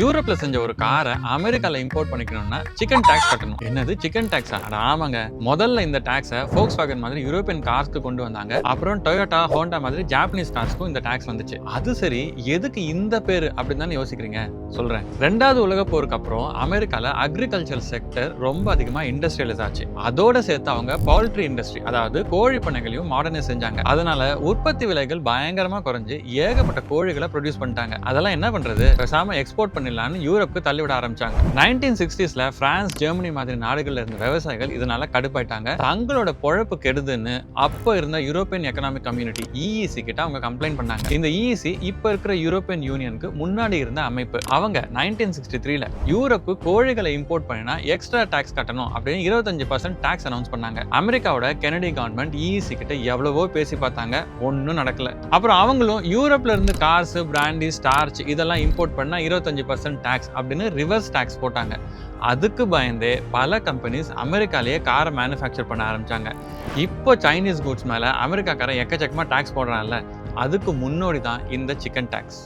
யூரோப்ல செஞ்ச ஒரு காரை அமெரிக்கால இம்போர்ட் பண்ணிக்கணும்னா சிக்கன் டாக்ஸ் கட்டணும். என்னது சிக்கன் டாக்ஸா அட ஆமாங்க. முதல்ல இந்த டேக்ஸை ஃபோக்ஸ் வேகன் மாதிரி யூரோப்பியன் கார்ஸ்க்கு கொண்டு வந்தாங்க. அப்புறம் டொயோட்டா ஹோண்டா மாதிரி ஜாப்பனீஸ் கார்ஸ்க்கும் இந்த டாக்ஸ் வந்துச்சு. அது சரி எதுக்கு இந்த பேர் அப்படின்னு தானே யோசிக்கிறீங்க? சொல்றேன். ரெண்டாவது உலக போருக்கு அப்புறம் அமெரிக்கால அக்ரிகல்ச்சர் செக்டர் ரொம்ப அதிகமா இண்டஸ்ட்ரியலைஸ் ஆச்சு. அதோட சேர்த்து அவங்க பவுல்ட்ரி இண்டஸ்ட்ரி அதாவது கோழி பண்ணைகளையும் மாடர்னைஸ் செஞ்சாங்க. அதனால உற்பத்தி விலைகள் பயங்கரமா குறைஞ்சு ஏகப்பட்ட கோழிகளை ப்ரொடியூஸ் பண்ணிட்டாங்க. அதெல்லாம் என்ன பண்றது? பேசாம எக்ஸ்போர்ட் பண்ணிடலான்னு யூரோப்புக்கு தள்ளிவிட ஆரம்பிச்சாங்க. நைன்டீன் சிக்ஸ்டீஸ்ல பிரான்ஸ் ஜெர்மனி மாதிரி நாடுகள்ல இருந்த விவசாயிகள் இதனால கடுப்பாயிட்டாங்க. தங்களோட பொழப்பு கெடுதுன்னு அப்போ இருந்த யூரோப்பியன் எக்கனாமிக் கம்யூனிட்டி இஇசி கிட்ட அவங்க கம்ப்ளைண்ட் பண்ணாங்க. இந்த இஇசி இப்ப இருக்கிற யூரோப்பியன் யூனியனுக்கு முன்னாடி இருந்த அமைப்பு. அவங்க நைன்டீன் சிக்ஸ்டி த்ரீல யூரோப்பு கோழிகளை இம்போர்ட் பண்ணினா எக்ஸ்ட்ரா டாக்ஸ் கட்டணும் அப்படின்னு இருபத்தஞ்சு பர்சன்ட் டாக்ஸ் அனௌன்ஸ் பண்ணாங்க. அமெரிக்காவோட கெனடி கவர்மெண்ட் இஇசி கிட்ட எவ்வளவோ பேசி பார்த்தாங்க. ஒன்றும் நடக்கல. அப்புறம் அவங்களும் யூரோப்ல இருந்து கார்ஸ் பிராண்டி ஸ்டார்ச் இதெல்லாம் இம்போர்ட் பண்ணா இருபத்தஞ்சு பர்சன்ட் டேக்ஸ் அப்படின்னு ரிவர்ஸ் டேக்ஸ் போட்டாங்க. அதுக்கு பயந்தே பல கம்பெனிஸ் அமெரிக்காலேயே காரை மேனுஃபேக்சர் பண்ண ஆரம்பிச்சாங்க. இப்போ சைனீஸ் குட்ஸ் மேலே அமெரிக்காக்காரன் எக்கச்சக்கமாக டேக்ஸ் போடுறான்ல. அதுக்கு முன்னோடி தான் இந்த சிக்கன் டேக்ஸ்